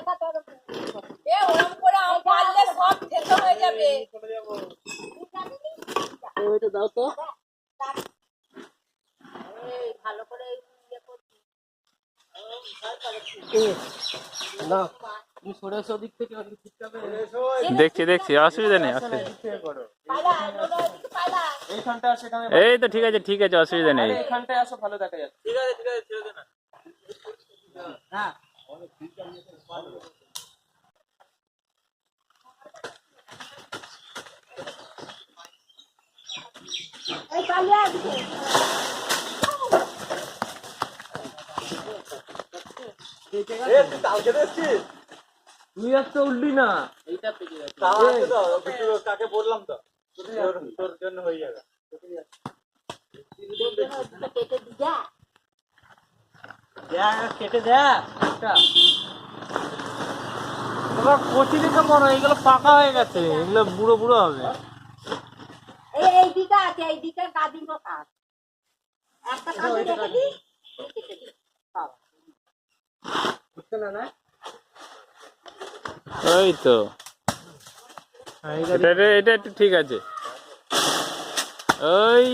এ ওরম করে আম পারলে সব থেতো হয়ে যাবে। ওইটা দাও তো। ভালো করে না তুমি সরে এসো ওদিক থেকে দেখছি দেখছি অসুবিধা নেই এই তো ঠিক আছে ঠিক আছে অসুবিধা নেই। এখানটায় আসো ভালো দেখা যাচ্ছে। ঠিক আছে ঠিক আছে ছেড়ে দে না হ্যাঁ পালিয়ে আসবে। তুই একটা উল্লি না। কাকে বললাম তো? তোর- জন্য হয়ে যাবে। কেটে দি যা। কেটে দে একটা। তোমার কচি দেখে মনে হয় এগুলো পাকা হয়ে গেছে এগুলো বুড়ো বুড়ো হবে। এই দিকে আছে এই দিকে গাদির কথা একটা কাঁদি রেখে দি কেটে দি বাবা। ওই তো এটা এটা- এটা একটু ঠিক আছে। ওই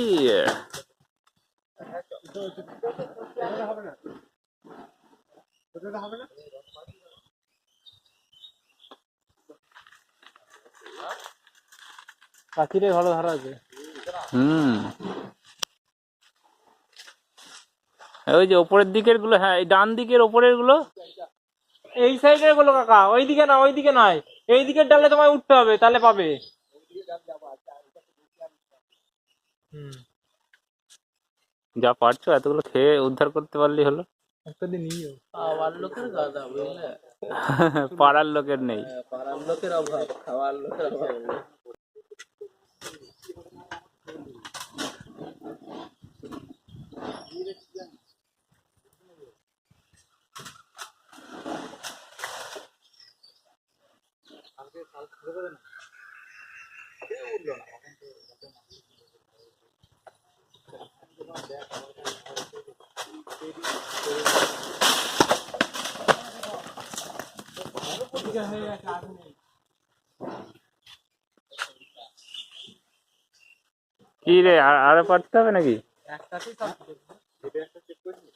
পাখিরে ভালো ধরা আছে। হুম। ওই যে ওপরের দিকেরগুলো হ্যাঁ এই ডান দিকের ওপরেরগুলো এই সাইডেরগুলো কাকা ওইদিকে না ওইদিকে নয়। এই দিকের ডালে তোমায় উঠতে হবে তাহলে পাবে। যা পারছ এতগুলো খেয়ে উদ্ধার করতে পারলি হলো। পাড়ার লোকের নেই। পাড়ার লোকের অভাব খাওয়ার লোকের অভাব। কি রে আর- আরও পারতে হবে নাকি? একটাতেই সব ও পড়ে গেছে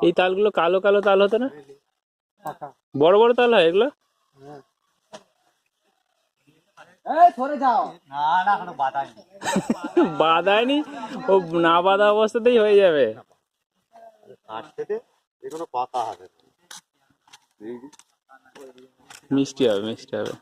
এই তালগুলো কালো কালো তাল হতো না? বড় বড় তাল হয় এগুলো? বাঁধায়নি? ও না বাঁধা অবস্থাতেই হয়ে যাবে। পাতা হবে মিষ্টি হবে মিষ্টি হবে।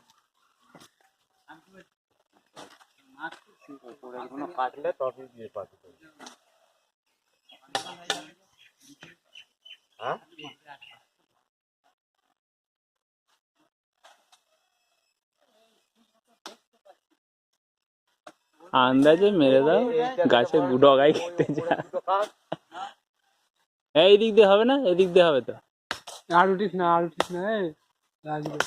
আন্দাজে মেরে দাও, গাছে ডগাই খেতে যা। এই দিক দিয়ে হবে না? এদিক দিয়ে হবে তো? আর উঠিস না আর উঠিস না এই রাজবে